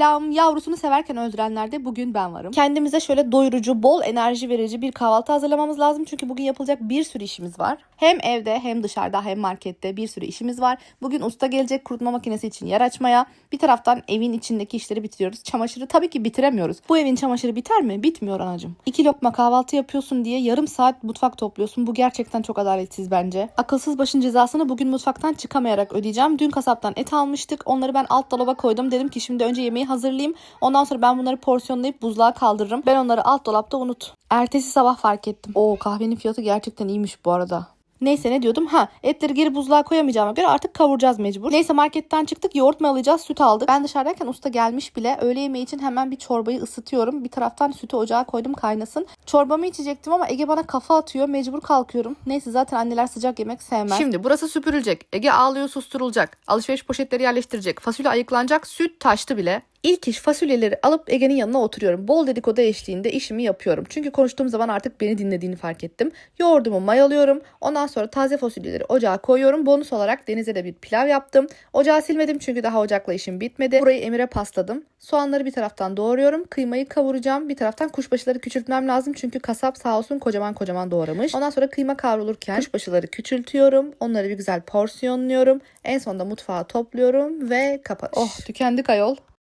Selam. Yavrusunu severken öldürenlerde bugün ben varım. Kendimize şöyle doyurucu, bol enerji verici bir kahvaltı hazırlamamız lazım. Çünkü bugün yapılacak bir sürü işimiz var. Hem evde hem dışarıda hem markette bir sürü işimiz var. Bugün usta gelecek kurutma makinesi için yer açmaya. Bir taraftan evin içindeki işleri bitiriyoruz. Çamaşırı tabii ki bitiremiyoruz. Bu evin çamaşırı biter mi? Bitmiyor anacığım. İki lokma kahvaltı yapıyorsun diye yarım saat mutfak topluyorsun. Bu gerçekten çok adaletsiz bence. Akılsız başın cezasını bugün mutfaktan çıkamayarak ödeyeceğim. Dün kasaptan et almıştık. Onları ben alt dolaba koydum. Dedim ki şimdi önce yemeği hazırlayayım. Ondan sonra ben bunları porsiyonlayıp buzluğa kaldırırım. Ben onları alt dolapta unut. Ertesi sabah fark ettim. Oo kahvenin fiyatı gerçekten iyiymiş bu arada. Neyse ne diyordum? Ha etleri geri buzluğa koyamayacağıma göre artık kavuracağız mecbur. Neyse marketten çıktık yoğurt mu alacağız süt aldık. Ben dışarıdayken usta gelmiş bile öğle yemeği için hemen bir çorbayı ısıtıyorum. Bir taraftan sütü ocağa koydum kaynasın. Çorbamı içecektim ama Ege bana kafa atıyor mecbur kalkıyorum. Neyse zaten anneler sıcak yemek sevmez. Şimdi burası süpürülecek. Ege ağlıyor susturulacak. Alışveriş poşetleri yerleştirecek. Fasulye ayıklanacak. Süt taştı bile. İlk iş fasulyeleri alıp Ege'nin yanına oturuyorum. Bol dedikodu eşliğinde işimi yapıyorum. Çünkü konuştuğum zaman artık beni dinlediğini fark ettim. Yoğurdumu mayalıyorum. Ondan sonra taze fasulyeleri ocağa koyuyorum. Bonus olarak Deniz'e de bir pilav yaptım. Ocağı silmedim çünkü daha ocakla işim bitmedi. Burayı Emir'e pasladım. Soğanları bir taraftan doğruyorum. Kıymayı kavuracağım. Bir taraftan kuşbaşıları küçültmem lazım. Çünkü kasap sağ olsun kocaman kocaman doğramış. Ondan sonra kıyma kavrulurken kuşbaşıları küçültüyorum. Onları bir güzel porsiyonluyorum. En sonunda mutfağı topluyorum ve kapanış. Oh tükendik ayol.